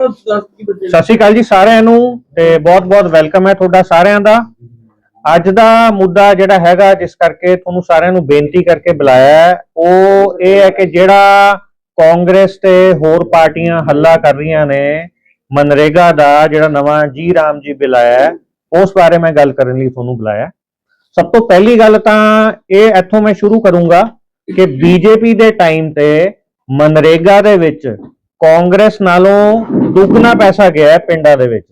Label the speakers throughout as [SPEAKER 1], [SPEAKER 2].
[SPEAKER 1] ਸਤਿ ਸ਼੍ਰੀ ਅਕਾਲ ਜੀ ਸਾਰਿਆਂ ਨੂੰ ਤੇ ਬਹੁਤ-ਬਹੁਤ ਵੈਲਕਮ ਹੈ ਤੁਹਾਡਾ ਸਾਰਿਆਂ ਦਾ। ਅੱਜ ਦਾ ਮੁੱਦਾ ਜਿਹੜਾ ਹੈਗਾ ਜਿਸ ਕਰਕੇ ਤੁਹਾਨੂੰ ਸਾਰਿਆਂ ਨੂੰ ਬੇਨਤੀ ਕਰਕੇ ਬੁਲਾਇਆ ਹੈ, ਉਹ ਇਹ ਹੈ ਕਿ ਜਿਹੜਾ ਕਾਂਗਰਸ ਤੇ ਹੋਰ ਪਾਰਟੀਆਂ ਹੱਲਾ ਕਰ ਰਹੀਆਂ ਨੇ, ਮਨਰੇਗਾ ਦਾ ਜਿਹੜਾ ਨਵਾਂ ਜੀ ਰਾਮ ਜੀ ਬਿੱਲ ਆਇਆ ਹੈ, ਉਸ ਬਾਰੇ ਮੈਂ ਗੱਲ ਕਰਨ ਲਈ ਤੁਹਾਨੂੰ ਬੁਲਾਇਆ ਸਭ ਤੋਂ ਪਹਿਲੀ ਗੱਲ ਤਾਂ ਇਹ ਇੱਥੋਂ ਮੈਂ ਸ਼ੁਰੂ ਕਰੂੰਗਾ ਕਿ ਬੀਜੇਪੀ ਦੇ ਟਾਈਮ ਤੇ ਮਨਰੇਗਾ ਦੇ ਵਿੱਚ ਕਾਂਗਰਸ ਨਾਲੋਂ ਦੁੱਗਣਾ ਪੈਸਾ ਗਿਆ ਪਿੰਡਾਂ ਦੇ ਵਿੱਚ।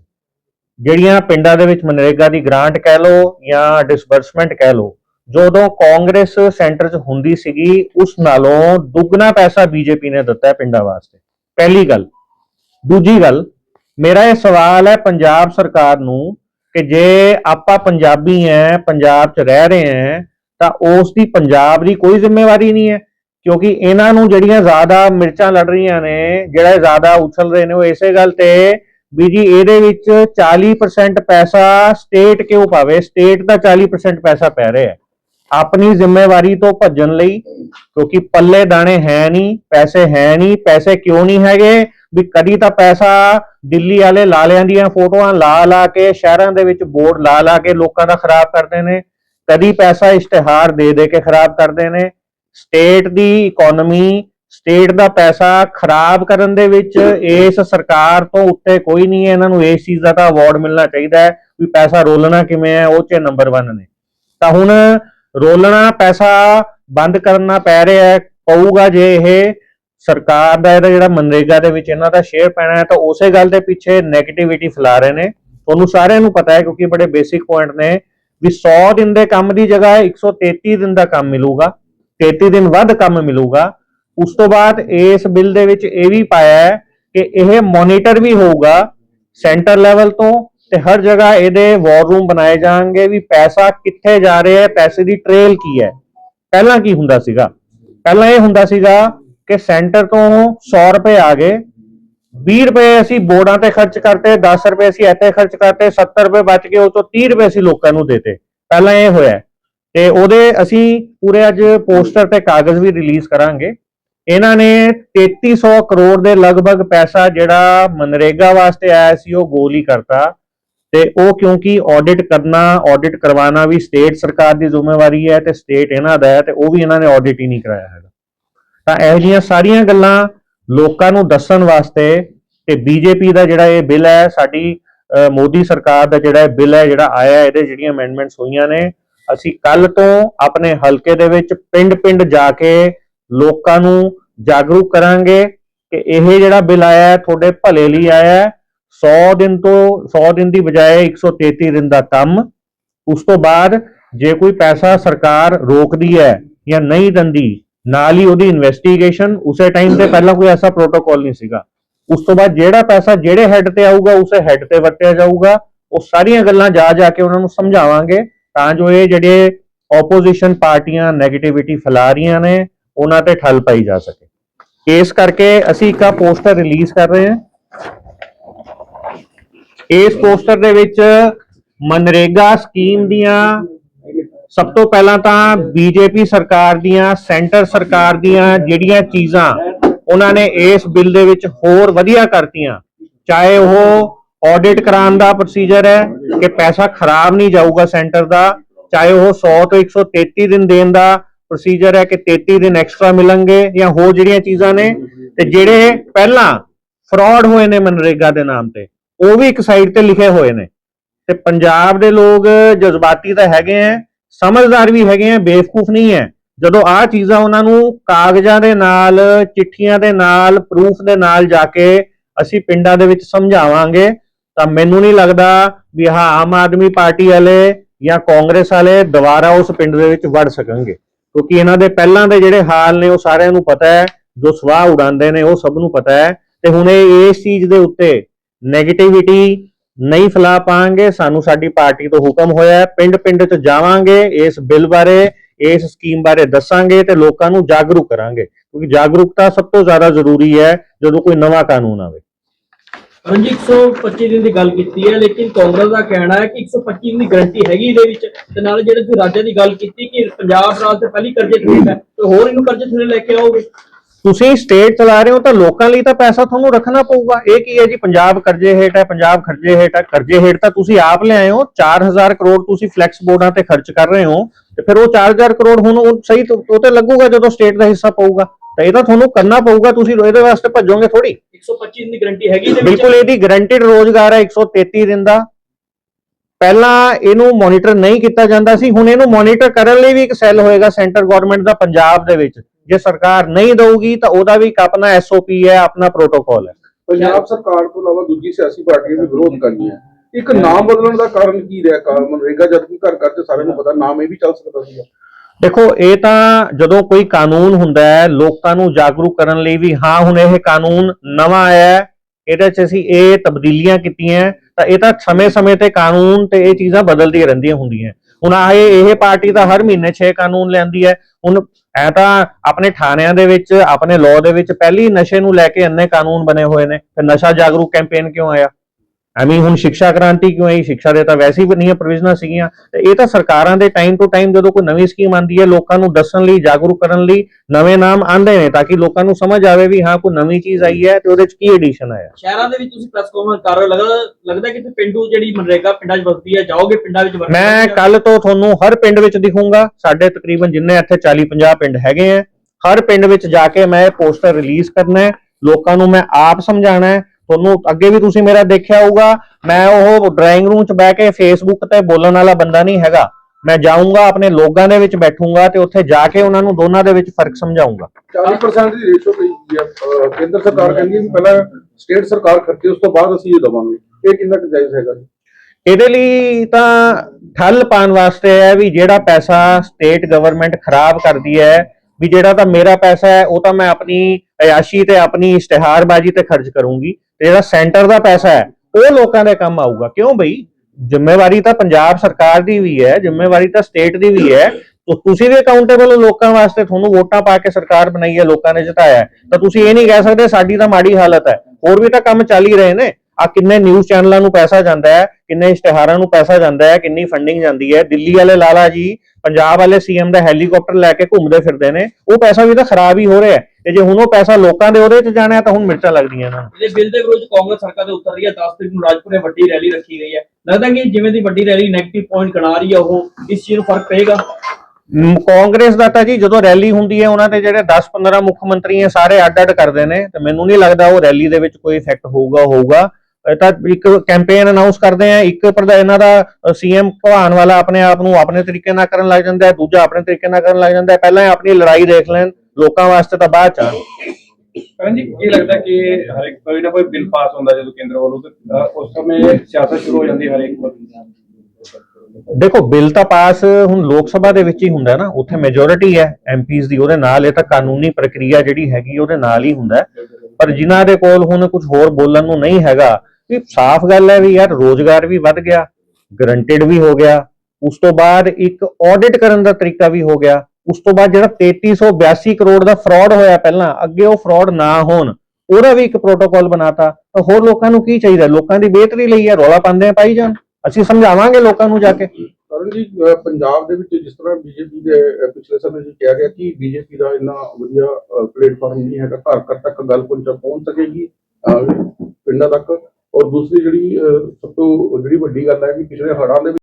[SPEAKER 1] ਜਿਹੜੀਆਂ ਪਿੰਡਾਂ ਦੇ ਵਿੱਚ ਮਨਰੇਗਾ ਦੀ ਗ੍ਰਾਂਟ ਕਹਿ ਲਓ ਜਾਂ ਡਿਸਬਰਸਮੈਂਟ ਕਹਿ ਲਓ, ਜਦੋਂ ਕਾਂਗਰਸ ਸੈਂਟਰ 'ਚ ਹੁੰਦੀ ਸੀਗੀ, ਉਸ ਨਾਲੋਂ ਦੁੱਗਣਾ ਪੈਸਾ ਬੀਜੇਪੀ ਨੇ ਦਿੱਤਾ ਪਿੰਡਾਂ ਵਾਸਤੇ। ਪਹਿਲੀ ਗੱਲ। ਦੂਜੀ ਗੱਲ, ਮੇਰਾ ਇਹ ਸਵਾਲ ਹੈ ਪੰਜਾਬ ਸਰਕਾਰ ਨੂੰ ਕਿ ਜੇ ਆਪਾਂ ਪੰਜਾਬੀ ਹੈ, ਪੰਜਾਬ 'ਚ ਰਹਿ ਰਹੇ ਹੈ, ਤਾਂ ਉਸ ਦੀ ਪੰਜਾਬ ਦੀ ਕੋਈ ਜ਼ਿੰਮੇਵਾਰੀ ਨਹੀਂ ਹੈ। ਕਿਉਂਕਿ ਇਹਨਾਂ ਨੂੰ ਜਿਹੜੀਆਂ ਜ਼ਿਆਦਾ ਮਿਰਚਾਂ ਲੜ ਰਹੀਆਂ ਨੇ, ਜਿਹੜਾ ਜ਼ਿਆਦਾ ਉਛਲ ਰਹੇ ਨੇ, ਉਹ ਇਸੇ ਗੱਲ ਤੇ ਵੀ ਜੀ ਇਹਦੇ ਵਿੱਚ 40% ਪੈਸਾ ਸਟੇਟ ਕਿਉਂ ਪਾਵੇ? ਸਟੇਟ ਦਾ 40% ਪੈਸਾ ਪੈ ਰਿਹਾ ਹੈ। ਆਪਣੀ ਜ਼ਿੰਮੇਵਾਰੀ ਤੋਂ ਭੱਜਣ ਲਈ, ਕਿਉਂਕਿ ਪੱਲੇ ਦਾਣੇ ਹੈ ਨਹੀਂ, ਪੈਸੇ ਹੈ ਨਹੀਂ, ਪੈਸੇ ਕਿਉਂ ਨਹੀਂ ਹੈਗੇ? ਵੀ ਕਦੀ ਤਾਂ ਪੈਸਾ ਦਿੱਲੀ ਵਾਲੇ ਲਾਲਿਆਂ ਦੀਆਂ ਫੋਟੋਆਂ, ਲਾ ਲਾ ਕੇ ਸ਼ਹਿਰਾਂ ਦੇ ਵਿੱਚ ਬੋਰਡ ਲਾ ਲਾ ਕੇ ਲੋਕਾਂ ਦਾ ਖਰਾਬ ਕਰਦੇ ਨੇ। ਕਦੀ ਪੈਸਾ ਇਸ਼ਤਿਹਾਰ ਦੇ ਦੇ ਕੇ ਖਰਾਬ ਕਰਦੇ ਨੇ। ਸਟੇਟ ਦੀ ਇਕਨੋਮੀ ਸਟੇਟ ਦਾ ਪੈਸਾ ਖਰਾਬ ਕਰਨ ਦੇ ਵਿੱਚ ਇਸ ਸਰਕਾਰ ਤੋਂ ਉੱਤੇ ਕੋਈ ਨਹੀਂ ਹੈ। ਇਹਨਾਂ ਨੂੰ ਇਸ ਚੀਜ਼ ਦਾ ਤਾਂ ਅਵਾਰਡ ਮਿਲਣਾ ਚਾਹੀਦਾ ਹੈ ਵੀ ਪੈਸਾ ਰੋਲਣਾ ਕਿਵੇਂ ਹੈ, ਉਹ 'ਚ ਨੰਬਰ 1 ਨੇ। ਤਾਂ ਹੁਣ ਰੋਲਣਾ ਪੈਸਾ ਬੰਦ ਕਰਨਾ ਪੈ ਰਿਹਾ ਹੈ, ਪਊਗਾ ਜੇ ਇਹ ਸਰਕਾਰ ਦਾ ਇਹਦਾ ਜਿਹੜਾ ਮਨਰੇਗਾ ਦੇ ਵਿੱਚ ਇਹਨਾਂ ਦਾ ਸ਼ੇਅਰ ਪੈਣਾ ਹੈ, ਤਾਂ ਉਸੇ ਗੱਲ ਦੇ ਪਿੱਛੇ 네ਗੇਟਿਵਿਟੀ ਫੈਲਾ ਰਹੇ ਨੇ। ਤੁਹਾਨੂੰ ਸਾਰਿਆਂ ਨੂੰ ਪਤਾ ਹੈ, ਕਿਉਂਕਿ ਬੜੇ ਬੇਸਿਕ ਪੁਆਇੰਟ ਨੇ, ਵੀ 100 ਦਿਨ ਦੇ ਕੰਮ ਦੀ ਜਗ੍ਹਾ 133 ਦਿਨ ਦਾ ਕੰਮ ਮਿਲੂਗਾ। 33 ਦਿਨ ਵੱਧ ਕੰਮ ਮਿਲੂਗਾ। ਉਸ ਤੋਂ ਬਾਅਦ ਇਸ ਬਿੱਲ ਦੇ ਵਿੱਚ ਇਹ ਵੀ ਪਾਇਆ ਹੈ ਕਿ ਇਹ ਮੋਨੀਟਰ ਵੀ ਹੋਊਗਾ ਸੈਂਟਰ ਲੈਵਲ ਤੋਂ ਤੇ ਹਰ ਜਗ੍ਹਾ ਇਹਦੇ ਵਾਰ ਰੂਮ ਬਣਾਏ ਜਾਣਗੇ ਵੀ ਪੈਸਾ ਕਿੱਥੇ ਜਾ ਰਿਹਾ ਹੈ, ਪੈਸੇ ਦੀ ਟ੍ਰੇਲ ਕੀ ਹੈ। ਪਹਿਲਾਂ ਕੀ ਹੁੰਦਾ ਸੀਗਾ? ਪਹਿਲਾਂ ਇਹ ਹੁੰਦਾ ਸੀਗਾ ਕਿ ਸੈਂਟਰ ਤੋਂ 100 ਰੁਪਏ ਆ ਗਏ 20 ਰੁਪਏ ਅਸੀਂ ਬੋਰਡਾਂ ਤੇ ਖਰਚ ਕਰਤੇ 10 ਰੁਪਏ ਅਸੀਂ ਇੱਥੇ ਖਰਚ ਕਰਤੇ 70 ਰੁਪਏ ਬਚ ਗਏ, ਉਹ ਤੋਂ 30 ਰੁਪਏ ਅਸੀਂ ਲੋਕਾਂ ਨੂੰ ਦੇਤੇ। ਪਹਿਲਾਂ ਇਹ ਹੋਇਆ ਤੇ ਉਹਦੇ ਅਸੀਂ ਪੂਰੇ ਅੱਜ ਪੋਸਟਰ ਤੇ ਕਾਗਜ਼ ਵੀ ਰਿਲੀਜ਼ ਕਰਾਂਗੇ। ਇਹਨਾਂ ਨੇ 3300 ਕਰੋੜ ਦੇ ਲਗਭਗ ਪੈਸਾ ਜਿਹੜਾ ਮਨਰੇਗਾ ਵਾਸਤੇ ਆਇਆ ਸੀ, ਉਹ ਗੋਲ ਹੀ ਕਰਤਾ। ਤੇ ਉਹ ਕਿਉਂਕਿ ਆਡਿਟ ਕਰਨਾ ਆਡਿਟ ਕਰਵਾਉਣਾ ਵੀ ਸਟੇਟ ਸਰਕਾਰ ਦੀ ਜ਼ਿੰਮੇਵਾਰੀ ਹੈ ਤੇ ਸਟੇਟ ਇਹਨਾਂ ਦਾ ਹੈ ਤੇ ਉਹ ਵੀ ਇਹਨਾਂ ਨੇ ਆਡਿਟ ਹੀ ਨਹੀਂ ਕਰਾਇਆ ਹੈਗਾ। ਤਾਂ ਇਹੋ ਜਿਹੀਆਂ ਸਾਰੀਆਂ ਗੱਲਾਂ ਲੋਕਾਂ ਨੂੰ ਦੱਸਣ ਵਾਸਤੇ ਤੇ ਬੀਜੇਪੀ ਦਾ ਜਿਹੜਾ ਇਹ ਬਿੱਲ ਹੈ, ਸਾਡੀ ਮੋਦੀ ਸਰਕਾਰ ਦਾ ਜਿਹੜਾ ਇਹ ਬਿੱਲ ਹੈ, ਜਿਹੜਾ ਆਇਆ, ਇਹਦੇ ਜਿਹੜੀਆਂ ਅਮੈਂਡਮੈਂਟਸ ਹੋਈਆਂ ਨੇ ਅਸੀਂ ਕੱਲ ਤੋਂ ਆਪਣੇ ਹਲਕੇ ਦੇ ਵਿੱਚ ਪਿੰਡ-ਪਿੰਡ ਜਾ ਕੇ ਲੋਕਾਂ ਨੂੰ ਜਾਗਰੂਕ ਕਰਾਂਗੇ ਕਿ ਇਹ ਜਿਹੜਾ ਬਿੱਲ ਆਇਆ ਹੈ, ਤੁਹਾਡੇ ਭਲੇ ਲਈ ਆਇਆ ਹੈ। 100 ਦਿਨ ਤੋਂ 100 ਦਿਨ ਦੀ ਬਜਾਏ 133 ਦਿਨ ਦਾ ਕੰਮ। ਉਸ ਤੋਂ ਬਾਅਦ ਜੇ ਕੋਈ ਪੈਸਾ ਸਰਕਾਰ ਰੋਕਦੀ ਹੈ ਜਾਂ ਨਹੀਂ ਦਿੰਦੀ, ਨਾਲ ਹੀ ਉਹਦੀ ਇਨਵੈਸਟੀਗੇਸ਼ਨ ਉਸੇ ਟਾਈਮ ਤੇ ਪਹਿਲਾਂ ਕੋਈ ਐਸਾ ਪ੍ਰੋਟੋਕਾਲ ਨਹੀਂ ਸੀਗਾ। ਉਸ ਤੋਂ ਬਾਅਦ ਜਿਹੜਾ ਪੈਸਾ ਜਿਹੜੇ ਹੈੱਡ ਤੇ ਆਊਗਾ, ਉਸੇ ਹੈੱਡ ਤੇ ਵਰਤਿਆ ਜਾਊਗਾ। ਉਹ ਸਾਰੀਆਂ ਗੱਲਾਂ ਜਾ ਜਾ ਕੇ ਉਹਨਾਂ ਨੂੰ ਸਮਝਾਵਾਂਗੇ। ਤਾਂ ਜੋ ਇਹ ਜਿਹੜੇ ਆਪੋਜੀਸ਼ਨ ਪਾਰਟੀਆਂ 네ਗੇਟਿਵਿਟੀ ਫੈਲਾ ਰਹੀਆਂ ਨੇ, ਉਹਨਾਂ ਤੇ ਠੱਲ ਪਾਈ ਜਾ ਸਕੇ। ਇਸ ਕਰਕੇ ਅਸੀਂ ਇੱਕ ਪੋਸਟਰ ਰਿਲੀਜ਼ ਕਰ ਰਹੇ ਹਾਂ। ਇਸ ਪੋਸਟਰ ਦੇ ਵਿੱਚ ਮਨਰੇਗਾ ਸਕੀਮ ਦੀਆਂ ਸਭ ਤੋਂ ਪਹਿਲਾਂ ਤਾਂ ਬੀਜੇਪੀ ਸਰਕਾਰ ਦੀਆਂ, ਸੈਂਟਰ ਸਰਕਾਰ ਦੀਆਂ ਜਿਹੜੀਆਂ ਚੀਜ਼ਾਂ, ਉਹਨਾਂ ਨੇ ਇਸ ਬਿੱਲ ਦੇ ਵਿੱਚ ਹੋਰ ਵਧੀਆ ਕਰਤੀਆਂ। ਚਾਹੇ ਉਹ ਆਡਿਟ ਕਰਾਉਣ ਦਾ ਪ੍ਰੋਸੀਜਰ ਹੈ ਕਿ ਪੈਸਾ ਖਰਾਬ ਨਹੀਂ ਜਾਊਗਾ ਸੈਂਟਰ ਦਾ ਚਾਹੇ ਉਹ 100 ਤੋਂ 133 ਦਿਨ ਦੇਣ ਦਾ ਪ੍ਰੋਸੀਜਰ ਹੈ ਕਿ 33 ਦਿਨ ਐਕਸਟਰਾ ਮਿਲਣਗੇ ਜਾਂ ਹੋਰ ਜਿਹੜੀਆਂ ਚੀਜ਼ਾਂ ਨੇ ਤੇ ਜਿਹੜੇ ਪਹਿਲਾਂ ਫਰਾਡ ਹੋਏ ਨੇ ਮਨਰੇਗਾ ਦੇ ਨਾਮ ਤੇ ਉਹ ਵੀ ਇੱਕ ਸਾਈਡ ਤੇ ਲਿਖੇ ਹੋਏ ਨੇ। ਤੇ ਪੰਜਾਬ ਦੇ ਲੋਕ ਜਜ਼ਬਾਤੀ ਤਾਂ ਹੈਗੇ ਆ ਸਮਝਦਾਰ ਵੀ ਹੈਗੇ ਆ ਬੇਵਕੂਫ ਨਹੀਂ ਹੈ ਜਦੋਂ ਆਹ ਚੀਜ਼ਾਂ ਉਹਨਾਂ ਨੂੰ ਕਾਗਜ਼ਾਂ ਦੇ ਨਾਲ ਚਿੱਠੀਆਂ ਦੇ ਨਾਲ ਪ੍ਰੂਫ ਦੇ ਨਾਲ ਜਾ ਕੇ ਅਸੀਂ ਪਿੰਡਾਂ ਦੇ ਵਿੱਚ ਸਮਝਾਵਾਂਗੇ ਤਾਂ ਮੈਨੂੰ ਨਹੀਂ ਲੱਗਦਾ ਵੀ ਆਹ ਆਮ ਆਦਮੀ ਪਾਰਟੀ ਵਾਲੇ ਜਾਂ ਕਾਂਗਰਸ ਵਾਲੇ ਦੁਬਾਰਾ ਉਸ ਪਿੰਡ ਦੇ ਵਿੱਚ ਵੜ ਸਕਣਗੇ। ਕਿਉਂਕਿ ਇਹਨਾਂ ਦੇ ਪਹਿਲਾਂ ਦੇ ਜਿਹੜੇ ਹਾਲ ਨੇ, ਉਹ ਸਾਰਿਆਂ ਨੂੰ ਪਤਾ ਹੈ, ਜੋ ਸਵਾਹ ਉਡਾਉਂਦੇ ਨੇ, ਉਹ ਸਭ ਨੂੰ ਪਤਾ ਹੈ। ਤੇ ਹੁਣ ਇਹ ਇਸ ਚੀਜ਼ ਦੇ ਉੱਤੇ 네ਗੇਟਿਵਿਟੀ ਨਹੀਂ ਫੈਲਾ ਪਾਵਾਂਗੇ। ਸਾਨੂੰ ਸਾਡੀ ਪਾਰਟੀ ਤੋਂ ਹੁਕਮ ਹੋਇਆ ਹੈ ਪਿੰਡ ਪਿੰਡ 'ਚ ਜਾਵਾਂਗੇ, ਇਸ ਬਿੱਲ ਬਾਰੇ, ਇਸ ਸਕੀਮ ਬਾਰੇ ਦੱਸਾਂਗੇ ਤੇ ਲੋਕਾਂ ਨੂੰ ਜਾਗਰੂਕ ਕਰਾਂਗੇ। ਕਿਉਂਕਿ ਜਾਗਰੂਕਤਾ ਸਭ ਤੋਂ ਜ਼ਿਆਦਾ ਜ਼ਰੂਰੀ ਹੈ, ਜਦੋਂ ਕੋਈ ਨਵਾਂ ਕਾਨੂੰਨ ਆਵੇ।
[SPEAKER 2] ਹਾਂਜੀ 125 ਦਿਨ ਦੀ ਗੱਲ ਕੀਤੀ ਹੈ, ਲੇਕਿਨ ਕਾਂਗਰਸ ਦਾ ਕਹਿਣਾ ਹੈ ਕਿ 125 ਦਿਨ ਦੀ ਗਾਰੰਟੀ ਹੈਗੀ ਇਹਦੇ ਵਿੱਚ। ਤੇ ਨਾਲ ਜਿਹੜੇ ਤੁਸੀਂ ਰਾਜਾਂ ਦੀ ਗੱਲ ਕੀਤੀ ਕਿ ਪੰਜਾਬ ਰਾਜ ਤੇ ਪਹਿਲੀ ਕਰਜ਼ੇ ਥੱਲੇ ਹੈ, ਤੇ ਹੋਰ ਇਹਨੂੰ ਕਰਜ਼ੇ ਥੱਲੇ ਲੈ ਕੇ ਆਓਗੇ?
[SPEAKER 1] ਤੁਸੀਂ ਸਟੇਟ ਚਲਾ ਰਹੇ ਹੋ ਤਾਂ ਲੋਕਾਂ ਲਈ ਤਾਂ ਪੈਸਾ ਤੁਹਾਨੂੰ ਰੱਖਣਾ ਪਊਗਾ। ਇਹ ਕੀ ਹੈ ਜੀ? ਪੰਜਾਬ ਕਰਜ਼ੇ ਹੇਠ ਹੈ, ਪੰਜਾਬ ਖਰਚੇ ਹੇਠ ਹੈ, ਕਰਜ਼ੇ ਹੇਠ ਤਾਂ ਤੁਸੀਂ ਆਪ ਲਿਆਏ ਹੋ। 4000 ਕਰੋੜ ਤੁਸੀਂ ਫਲੈਕਸ ਬੋਰਡਾਂ ਤੇ ਖਰਚ ਕਰ ਰਹੇ ਹੋ। ਤੇ ਫਿਰ ਉਹ 4000 ਕਰੋੜ ਹੁਣ ਉਹ ਸਹੀ ਉਹ ਤੇ ਲੱਗੂਗਾ ਜਦੋਂ ਸਟੇਟ ਦਾ ਹਿੱਸਾ ਪਊਗਾ। ਤਾਂ ਇਹ ਤਾਂ ਤੁਹਾਨੂੰ ਕਰਨਾ ਪਊਗਾ। ਤੁਸੀਂ ਇਹਦੇ ਵਾਸਤੇ ਭੱਜੋਗੇ ਥੋੜੀ
[SPEAKER 2] 125 ਦਿਨ ਦੀ ਗਾਰੰਟੀ ਹੈਗੀ ਇਹਦੇ ਵਿੱਚ?
[SPEAKER 1] ਬਿਲਕੁਲ ਇਹਦੀ ਗਰੰਟਿਡ ਰੋਜ਼ਗਾਰ ਹੈ 133 ਦਿਨ ਦਾ। ਪਹਿਲਾਂ ਇਹਨੂੰ ਮੋਨੀਟਰ ਨਹੀਂ ਕੀਤਾ ਜਾਂਦਾ ਸੀ ਹੁਣ ਇਹਨੂੰ ਮੋਨੀਟਰ ਕਰਨ ਲਈ ਵੀ ਇੱਕ ਸੈੱਲ ਹੋਏਗਾ ਸੈਂਟਰ ਗਵਰਨਮੈਂਟ ਦਾ ਪੰਜਾਬ ਦੇ ਵਿੱਚ। ਜੇ ਸਰਕਾਰ ਨਹੀਂ ਦਊਗੀ ਤਾਂ ਉਹਦਾ ਵੀ ਇੱਕ ਆਪਣਾ ਐਸਓਪੀ ਹੈ ਆਪਣਾ ਪ੍ਰੋਟੋਕਾਲ ਹੈ।
[SPEAKER 3] ਪੰਜਾਬ ਸਰਕਾਰ ਤੋਂ ਇਲਾਵਾ ਦੂਜੀ ਸਿਆਸੀ ਪਾਰਟੀਆਂ ਵੀ ਵਿਰੋਧ ਕਰਦੀਆਂ ਇੱਕ ਨਾਮ ਬਦਲਣ ਦਾ ਕਾਰਨ ਕੀ ਰਿਹਾ? ਕਾਰਨ ਮਨਰੇਗਾ ਜਦ ਵੀ ਘਰ ਘਰ ਤੇ ਸਾਰਿਆਂ ਨੂੰ ਪਤਾ ਨਾਮ ਇਹ ਵੀ ਚੱਲ ਸਕਦਾ ਸੀਗਾ।
[SPEAKER 1] ਦੇਖੋ, ਇਹ ਤਾਂ ਜਦੋਂ ਕੋਈ ਕਾਨੂੰਨ ਹੁੰਦਾ ਹੈ, ਲੋਕਾਂ ਨੂੰ ਜਾਗਰੂਕ ਕਰਨ ਲਈ ਵੀ, ਹਾਂ, ਹੁਣ ਇਹ ਕਾਨੂੰਨ ਨਵਾਂ ਆਇਆ ਹੈ, ਇਹਦੇ 'ਚ ਅਸੀਂ ਇਹ ਤਬਦੀਲੀਆਂ ਕੀਤੀਆਂ ਤਾਂ ਇਹ ਤਾਂ ਸਮੇਂ-ਸਮੇਂ ਤੇ ਕਾਨੂੰਨ ਤੇ ਇਹ ਚੀਜ਼ਾਂ ਬਦਲਦੀਆਂ ਰਹਿੰਦੀਆਂ ਹੁੰਦੀਆਂ ਹੁਣ ਆਹ ਇਹ ਪਾਰਟੀ ਤਾਂ ਹਰ ਮਹੀਨੇ 6 ਕਾਨੂੰਨ ਲਿਆਂਦੀ ਹੈ, ਹੁਣ ਐ ਤਾਂ ਆਪਣੇ ਥਾਣਿਆਂ ਦੇ ਵਿੱਚ, ਆਪਣੇ ਲਾਅ ਦੇ ਵਿੱਚ ਪਹਿਲੀ ਨਸ਼ੇ ਨੂੰ ਲੈ ਕੇ ਇੰਨੇ ਕਾਨੂੰਨ ਬਣੇ ਹੋਏ ਨੇ ਤੇ ਨਸ਼ਾ ਜਾਗਰੂਕ ਕੈਂਪੇਨ ਕਿਉਂ ਆਇਆ? ਐਵੇਂ ਹੁਣ ਸਿੱਖਿਆ ਕ੍ਰਾਂਤੀ ਕਿਉਂ ਆਈ ਸਿੱਖਿਆ ਦੇ ਤਾਂ ਵੈਸੇ ਹੀ ਬਣੀਆਂ ਪ੍ਰੋਵੀਜ਼ਨਾਂ ਸੀਗੀਆਂ। ਤੇ ਇਹ ਤਾਂ ਸਰਕਾਰਾਂ ਦੇ ਟਾਈਮ ਟੂ ਟਾਈਮ ਜਦੋਂ ਕੋਈ ਨਵੀਂ ਸਕੀਮ ਆਉਂਦੀ ਹੈ ਲੋਕਾਂ ਨੂੰ ਦੱਸਣ ਲਈ ਜਾਗਰੂਕ ਕਰਨ ਲਈ ਨਵੇਂ ਨਾਮ ਆਉਂਦੇ ਨੇ ਤਾਂ ਕਿ ਲੋਕਾਂ ਨੂੰ ਸਮਝ ਆਵੇ ਵੀ ਹਾਂ ਕੋਈ ਨਵੀਂ ਚੀਜ਼ ਆਈ ਹੈ ਤੇ ਉਹਦੇ 'ਚ ਕੀ ਐਡੀਸ਼ਨ ਆਇਆ।
[SPEAKER 2] ਸ਼ਹਿਰਾਂ ਦੇ ਵਿੱਚ ਤੁਸੀਂ ਪ੍ਰੈਸ ਕਾਨਫਰੰਸ ਕਰ ਰਹੇ ਹੋ ਲੱਗਦਾ ਲੱਗਦਾ ਕਿ ਪਿੰਡੂ ਜਿਹੜੀ ਮਨਰੇਗਾ ਪਿੰਡਾਂ 'ਚ ਵਸਦੀ ਹੈ ਜਾਓਗੇ ਪਿੰਡਾਂ ਵਿੱਚ ਵਰਤੋਂ
[SPEAKER 1] ਮੈਂ? ਕੱਲ ਤੋਂ ਤੁਹਾਨੂੰ ਹਰ ਪਿੰਡ ਵਿੱਚ ਦਿਖੂੰਗਾ। ਸਾਡੇ ਤਕਰੀਬਨ ਜਿੰਨੇ ਇੱਥੇ 40 50 ਪਿੰਡ ਹੈਗੇ ਆ ਹਰ ਪਿੰਡ ਵਿੱਚ ਜਾ ਕੇ ਮੈਂ ਇਹ ਪੋਸਟਰ ਰਿਲੀਜ਼ ਕਰਨਾ ਹੈ। ਲੋਕਾਂ ਨੂੰ ਮੈਂ ਆਪ ਸਮਝਾਣਾ ਹੈ। ਤੁਹਾਨੂੰ ਅੱਗੇ ਵੀ ਤੁਸੀਂ ਮੇਰਾ ਦੇਖਿਆ ਹੋਊਗਾ। ਮੈਂ ਉਹ ਡਰਾਇੰਗ ਰੂਮ 'ਚ ਬਹਿ ਕੇ ਫੇਸਬੁੱਕ ਤੇ ਬੋਲਣ ਵਾਲਾ ਬੰਦਾ ਨਹੀਂ ਹੈਗਾ। ਮੈਂ ਜਾਊਂਗਾ ਆਪਣੇ ਲੋਕਾਂ ਦੇ ਵਿੱਚ ਬੈਠੂੰਗਾ ਤੇ ਉੱਥੇ ਜਾ ਕੇ ਉਹਨਾਂ ਨੂੰ ਦੋਨਾਂ ਦੇ ਵਿੱਚ ਫ਼ਰਕ ਸਮਝਾਊਂਗਾ।
[SPEAKER 3] 40% ਦੀ ਰੇਸ਼ੋ ਪਈ ਹੈ ਕੇਂਦਰ ਸਰਕਾਰ ਕਹਿੰਦੀ ਹੈ ਪਹਿਲਾਂ ਸਟੇਟ ਸਰਕਾਰ ਖਰਚੇ ਉਸ ਤੋਂ ਬਾਅਦ ਅਸੀਂ ਇਹ ਦਵਾਂਗੇ। ਇਹ ਕਿੰਨਾ ਕੁ ਜਾਇਜ਼ ਹੈਗਾ ਜੀ?
[SPEAKER 1] ਇਹਦੇ ਲਈ ਤਾਂ ਠੱਲ ਪਾਉਣ ਵਾਸਤੇ ਹੈ ਵੀ ਜਿਹੜਾ ਪੈਸਾ ਸਟੇਟ ਗਵਰਨਮੈਂਟ ਖਰਾਬ ਕਰਦੀ ਹੈ ਵੀ ਜਿਹੜਾ ਤਾਂ ਮੇਰਾ ਪੈਸਾ ਹੈ ਉਹ ਤਾਂ ਮੈਂ ਆਪਣੀ ਅਯਾਸ਼ੀ ਤੇ ਆਪਣੀ ਇਸ਼ਤਿਹਾਰਬਾਜ਼ੀ ਤੇ ਖਰਚ ਕਰੂੰਗੀ। ਤੇ ਜਿਹੜਾ ਸੈਂਟਰ ਦਾ ਪੈਸਾ ਹੈ, ਉਹ ਲੋਕਾਂ ਦੇ ਕੰਮ ਆਊਗਾ। ਕਿਉਂ ਬਈ? ਜ਼ਿੰਮੇਵਾਰੀ ਤਾਂ ਪੰਜਾਬ ਸਰਕਾਰ ਦੀ ਵੀ ਹੈ, ਜ਼ਿੰਮੇਵਾਰੀ ਤਾਂ ਸਟੇਟ ਦੀ ਵੀ ਹੈ। ਤੋ ਤੁਸੀਂ ਵੀ ਅਕਾਊਂਟੇਬਲ ਹੋ ਲੋਕਾਂ ਵਾਸਤੇ, ਤੁਹਾਨੂੰ ਵੋਟਾਂ ਪਾ ਕੇ ਸਰਕਾਰ ਬਣਾਈ ਹੈ, ਲੋਕਾਂ ਨੇ ਜਿਤਾਇਆ ਤਾਂ ਤੁਸੀਂ ਇਹ ਨਹੀਂ ਕਹਿ ਸਕਦੇ ਸਾਡੀ ਤਾਂ ਮਾੜੀ ਹਾਲਤ ਹੈ। ਹੋਰ ਵੀ ਤਾਂ ਕੰਮ ਚੱਲ ਹੀ ਰਹੇ ਨੇ। ਆ ਕਿੰਨੇ ਨਿਊਜ਼ ਚੈਨਲਾਂ ਨੂੰ ਪੈਸਾ ਜਾਂਦਾ ਹੈ, ਕਿੰਨੇ ਇਸ਼ਤਿਹਾਰਾਂ ਨੂੰ ਪੈਸਾ ਜਾਂਦਾ ਹੈ, ਕਿੰਨੀ ਫੰਡਿੰਗ ਜਾਂਦੀ ਹੈ। ਦਿੱਲੀ ਵਾਲੇ ਲਾਲਾ ਜੀ, ਪੰਜਾਬ ਵਾਲੇ ਸੀਐਮ ਦਾ ਹੈਲੀਕਾਪਟਰ ਲੈ ਕੇ ਘੁੰਮਦੇ ਫਿਰਦੇ ਨੇ। ਉਹ ਪੈਸਾ ਵੀ ਤਾਂ ਖਰਾਬ ਹੀ ਹੋ ਰਿਹਾ ਹੈ। ਤੇ ਜੇ ਹੁਣ ਉਹ ਪੈਸਾ ਲੋਕਾਂ ਦੇ ਉਹਦੇ 'ਚ ਜਾਣਾ ਤਾਂ ਹੁਣ ਮਿਰਚਾਂ ਲੱਗਦੀਆਂ ਇਹਨਾਂ ਨੂੰ।
[SPEAKER 2] ਇਹਦੇ ਬਿੱਲ ਦੇ ਵਿਰੁੱਧ ਕਾਂਗਰਸ ਸਰਕਾਰ ਦੇ ਉੱਤਰ ਰਹੀ ਹੈ। 10 ਤਰੀਕ ਨੂੰ ਰਾਜਪੁਰੇ ਵੱਡੀ ਰੈਲੀ ਰੱਖੀ ਗਈ ਹੈ। ਲੱਗਦਾ ਕਿ ਜਿਵੇਂ ਦੀ ਵੱਡੀ ਰੈਲੀ 네ਗੇਟਿਵ ਪੁਆਇੰਟ ਗਣਾ ਰਹੀ ਹੈ ਉਹ ਇਸ ਚੀਜ਼ ਨੂੰ ਫ਼ਰਕ ਪਏਗਾ?
[SPEAKER 1] ਕਾਂਗਰਸ ਦਾ ਤਾਂ ਜੀ ਜਦੋਂ ਰੈਲੀ ਹੁੰਦੀ ਹੈ ਉਹਨਾਂ ਤੇ ਜਿਹੜੇ 10-15 ਮੁੱਖ ਮੰਤਰੀ ਹੈ ਸਾਰੇ ਅੱਡ-ਅੱਡ ਕਰਦੇ ਨੇ। ਤੇ ਮੈਨੂੰ ਨਹੀਂ ਲੱਗਦਾ ਉਹ ਰੈਲੀ ਦੇ ਵਿੱਚ ਕੋਈ ਇਫੈਕਟ ਹੋਊਗਾ ਹੋਊਗਾ। ਇਹ ਤਾਂ ਇੱਕ ਕੈਂਪੇਨ ਅਨਾਉਂਸ ਕਰਦੇ ਆ ਇੱਕ ਪ੍ਰਧਾ ਇਹਨਾਂ ਦਾ ਸੀਐਮ ਭਵਾਨ ਵਾਲਾ ਆਪਣੇ ਆਪ ਨੂੰ ਆਪਣੇ ਤਰੀਕੇ ਨਾਲ ਕਰਨ ਲੱਗ ਜਾਂਦਾ ਹੈ ਦੂਜਾ ਆਪਣੇ ਤਰੀਕੇ ਨਾਲ ਕਰਨ ਲੱਗ ਜਾਂਦਾ ਹੈ। ਪਹਿਲਾਂ ਇਹ ਆਪਣੀ ਲੜਾਈ ਦੇਖ ਲੈਣ ਲੋਕਾਂ ਵਾਸਤੇ ਤਾਂ ਬਾਅਦ ਚ ਆਉਣ।
[SPEAKER 4] ਕਰਨ ਜੀ ਇਹ ਲੱਗਦਾ ਕਿ ਹਰ ਇੱਕ ਕੋਈ ਨਾ ਕੋਈ ਬਿੱਲ ਪਾਸ ਹੁੰਦਾ ਜਦੋਂ ਕੇਂਦਰ ਵੱਲੋਂ ਤੇ ਉਸ ਸਮੇਂ ਸਿਆਸਤ ਸ਼ੁਰੂ ਹੋ ਜਾਂਦੀ ਹਰ ਇੱਕ
[SPEAKER 1] ਦੇਖੋ ਬਿੱਲ ਤਾਂ ਪਾਸ ਹੁਣ ਲੋਕ ਸਭਾ ਦੇ ਵਿੱਚ ਹੀ ਹੁੰਦਾ ਨਾ ਉੱਥੇ ਮੈਜੋਰਿਟੀ ਹੈ ਐਮਪੀਜ਼ ਦੀ ਉਹਦੇ ਨਾਲ ਇਹ ਤਾਂ ਕਾਨੂੰਨੀ ਪ੍ਰਕਿਰਿਆ ਜਿਹੜੀ ਹੈਗੀ ਉਹਦੇ ਨਾਲ ਹੀ ਹੁੰਦਾ ਹੈ। ਪਰ ਜਿਨ੍ਹਾਂ ਦੇ ਕੋਲ ਹੁਣ ਕੁਝ ਹੋਰ ਬੋਲਣ ਨੂੰ ਨਹੀਂ ਹੈਗਾ ਵੀ ਸਾਫ਼ ਗੱਲ ਹੈ ਵੀ ਯਾਰ ਰੋਜ਼ਗਾਰ ਵੀ ਵੱਧ ਗਿਆ ਗਰੰਟਿਡ ਵੀ ਹੋ ਗਿਆ ਉਸ ਤੋਂ ਬਾਅਦ ਇੱਕ ਆਡਿਟ ਕਰਨ ਦਾ ਤਰੀਕਾ ਵੀ ਹੋ ਗਿਆ ਉਸ ਤੋਂ ਬਾਅਦ ਜਿਹੜਾ 3382 ਕਰੋੜ ਦਾ ਫਰਾਡ ਹੋਇਆ ਪਹਿਲਾਂ, ਅੱਗੇ ਉਹ ਫਰਾਡ ਨਾ ਹੋਣ, ਉਹਦਾ ਵੀ ਇੱਕ ਪ੍ਰੋਟੋਕਾਲ ਬਣਾਤਾ, ਤਾਂ ਹੋਰ ਲੋਕਾਂ ਨੂੰ ਕੀ ਚਾਹੀਦਾ? ਲੋਕਾਂ ਦੀ ਬਿਹਤਰੀ ਲਈ ਹੈ ਰੌਲਾ ਪਾਉਂਦੇ ਆ ਪਾਈ ਜਾਣ ਅਸੀਂ ਸਮਝਾਵਾਂਗੇ ਲੋਕਾਂ ਨੂੰ ਜਾ ਕੇ।
[SPEAKER 3] ਕਰਨ ਜੀ ਪੰਜਾਬ ਦੇ ਵਿੱਚ ਜਿਸ ਤਰ੍ਹਾਂ ਬੀਜੇਪੀ ਦੇ ਪਿਛਲੇ ਸਮੇਂ 'ਚ ਕਿਹਾ ਗਿਆ ਕਿ ਬੀਜੇਪੀ ਦਾ ਇੰਨਾ ਵਧੀਆ ਪਲੇਟਫਾਰਮ ਨਹੀਂ ਹੈਗਾ, ਘਰ ਘਰ ਤੱਕ ਗੱਲ ਪਹੁੰਚਾ, ਪਹੁੰਚ ਸਕੇਗੀ ਪਿੰਡਾਂ ਤੱਕ। ਔਰ ਦੂਸਰੀ ਜਿਹੜੀ ਸਭ ਤੋਂ ਜਿਹੜੀ ਵੱਡੀ ਗੱਲ ਹੈ ਕਿ ਪਿਛਲੇ ਹੜ੍ਹਾਂ ਦੇ